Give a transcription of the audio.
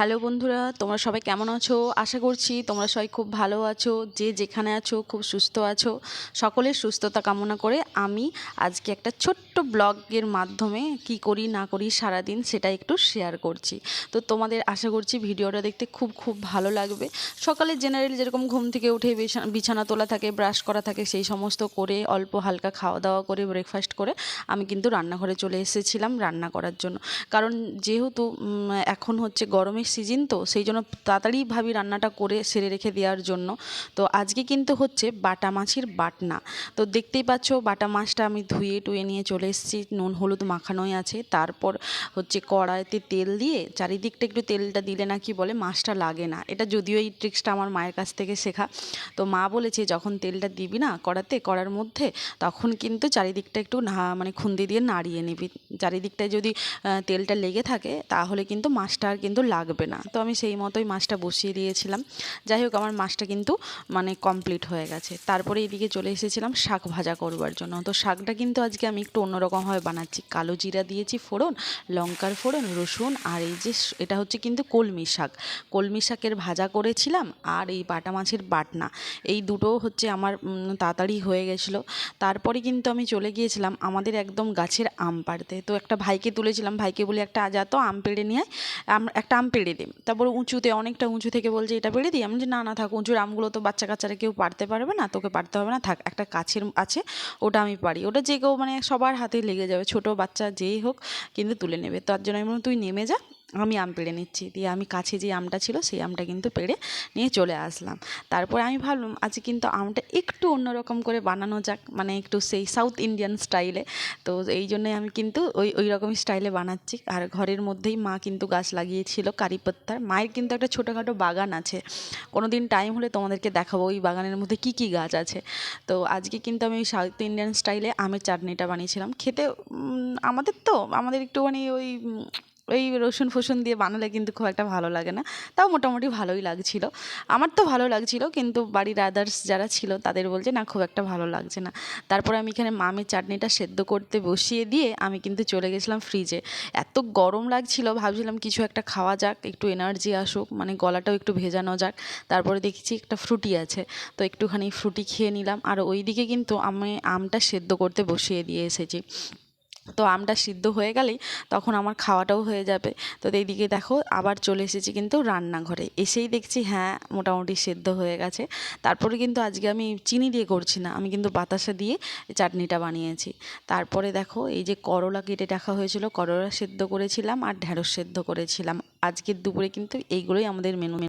Hello বন্ধুরা, তোমরা সবাই কেমন আছো? আশা করছি তোমরা সবাই খুব ভালো আছো, যে যেখানে আছো খুব সুস্থ আছো। সকলের সুস্থতা কামনা করে আমি আজকে একটা ছোট্ট ব্লগের মাধ্যমে কি করি, না করি সারাদিন সেটা একটু শেয়ার করছি। তো তোমাদের আশা করছি ভিডিওটা দেখতে খুব খুব ভালো লাগবে। সকালে জেনারেল যেরকম ঘুম থেকে উঠে বিছা- বিছানা তোলা থাকে ব্রাশ করা থাকে, সেই সমস্ত করে অল্প হালকা খাওয়া দাওয়া করে ব্রেকফাস্ট করে আমি কিন্তু রান্নাঘরে চলে এসেছিলাম রান্না করার জন্য। কারণ যেহেতু এখন হচ্ছে গরমের সিজন তো সেই জন্য তাড়াতাড়ি ভাবি রান্নাটা করে সেরে রেখে দেওয়ার জন্য। তো আজকে কিন্তু হচ্ছে বাটা মাছের বাটনা। তো দেখতেই পাচ্ছ বাটা মাছটা আমি ধুয়ে টুয়ে নিয়ে চলে এসেছি। নুন, হলুদ মাখানোই আছে। তারপর হচ্ছে কড়াইতে তেল দিয়ে চারিদিকটা একটু তেলটা দিলে নাকি বলে মাছটা লাগে না। এটা যদিও এই ট্রিক্সটা আমার মায়ের কাছ থেকে শেখা। তো মা বলেছে যখন তেলটা দিবি না কড়াতে, কড়ার মধ্যে, তখন কিন্তু চারিদিকটা একটু না- মানে খুন্দি দিয়ে নাড়িয়ে নিবি। চারিদিকটায় যদি তেলটা লেগে থাকে, তাহলে কিন্তু মাছটা আর কিন্তু লাগবে না। তো আমি সেই মতোই মাছটা বসিয়ে দিয়েছিলাম। যাই হোক, আমার মাছটা কিন্তু মানে কমপ্লিট হয়ে গেছে। তারপরে এদিকে চলে এসেছিলাম শাক ভাজা করবার জন্য। তো শাকটা কিন্তু আজকে আমি একটু অন্যরকমভাবে বানাচ্ছি। কালো জিরা দিয়েছি ফোড়ন, লঙ্কার ফোড়ন, রসুন আর এই যে এটা হচ্ছে কিন্তু কলমি শাক। কলমি শাকের ভাজা করেছিলাম আর এই বাটা মাছের বাটনা। এই দুটো হচ্ছে আমার তাড়াতাড়ি হয়ে গেছিল। তারপরে কিন্তু আমি চলে গিয়েছিলাম আমাদের একদম গাছের আম পাড়তে। তো একটা ভাইকে তুলেছিলাম। ভাইকে বলি, একটা যা তো আম পেড়ে নিয়ে একটা আম পেড়ে দিই। তারপর উঁচুতে অনেকটা উঁচু থেকে বলছে এটা পেড়ে দিই, আমি যে না না থাক, উঁচুর আমগুলো তো বাচ্চা কাচ্চারা কেউ পারতে পারবে না, তোকে পারতে হবে না, থাক, একটা কাছের আছে, ওটা আমি পারি। ওটা যে কেউ মানে সবার হাতে লেগে যাবে, ছোট বাচ্চা যেই হোক কিন্তু তুলে নেবে। তার জন্য আমি তুই নেমে যা আমি আম পেড়ে নিচ্ছি। দিয়ে আমি কাছে যে আমটা ছিল সেই আমটা কিন্তু পেড়ে নিয়ে চলে আসলাম। তারপর আমি ভাবলাম আজকে কিন্তু আমটা একটু অন্যরকম করে বানানো যাক মানে একটু সেই সাউথ ইন্ডিয়ান স্টাইলে তো এই জন্যই আমি কিন্তু ওই ওই রকম স্টাইলে বানাচ্ছি। আর ঘরের মধ্যেই মা কিন্তু গাছ লাগিয়েছিল কারি পাত্তার মায়ের কিন্তু একটা ছোটোখাটো বাগান আছে। কোনো দিন টাইম হলে তোমাদেরকে দেখাবো ওই বাগানের মধ্যে কী কী গাছ আছে। তো আজকে কিন্তু আমি ওই সাউথ ইন্ডিয়ান স্টাইলে আমের চাটনিটা বানিয়েছিলাম। খেতে আমাদের তো আমাদের একটুখানি ওই উম, ওই রসুন ফসুন দিয়ে বানালে কিন্তু খুব একটা ভালো লাগে না। তাও মোটামুটি ভালোই লাগছিল। আমার তো ভালো লাগছিল, কিন্তু বাড়ির আদার্স যারা ছিল তাদের বলছে, না, খুব একটা ভালো লাগছে না। তারপরে আমি এখানে মামের চাটনিটা সেদ্ধ করতে বসিয়ে দিয়ে আমি কিন্তু চলে গেছিলাম ফ্রিজে এত গরম লাগছিল, ভাবছিলাম কিছু একটা খাওয়া যাক, একটু এনার্জি আসুক মানে গলাটাও একটু ভেজানো যাক। তারপরে দেখছি একটা ফ্রুটি আছে, তো একটুখানি ফ্রুটি খেয়ে নিলাম। আর ওইদিকে কিন্তু আমি আমটা সেদ্ধ করতে বসিয়ে দিয়ে এসেছি। তো আমটা সিদ্ধ হয়ে গেলেই তখন আমার খাওয়াটাও হয়ে যাবে। তো এইদিকে দেখো আবার চলে এসেছি কিন্তু রান্নাঘরে। এসেই দেখছি হ্যাঁ মোটামুটি সেদ্ধ হয়ে গেছে। তারপরে কিন্তু আজকে আমি চিনি দিয়ে করছি না। আমি কিন্তু বাতাসা দিয়ে চাটনিটা বানিয়েছি। তারপরে দেখো এই যে করলা কেটে রাখা হয়েছিল, করলা সেদ্ধ করেছিলাম আর ঢ্যাঁড়স সেদ্ধ করেছিলাম। আজকের দুপুরে কিন্তু এইগুলোই আমাদের মেনু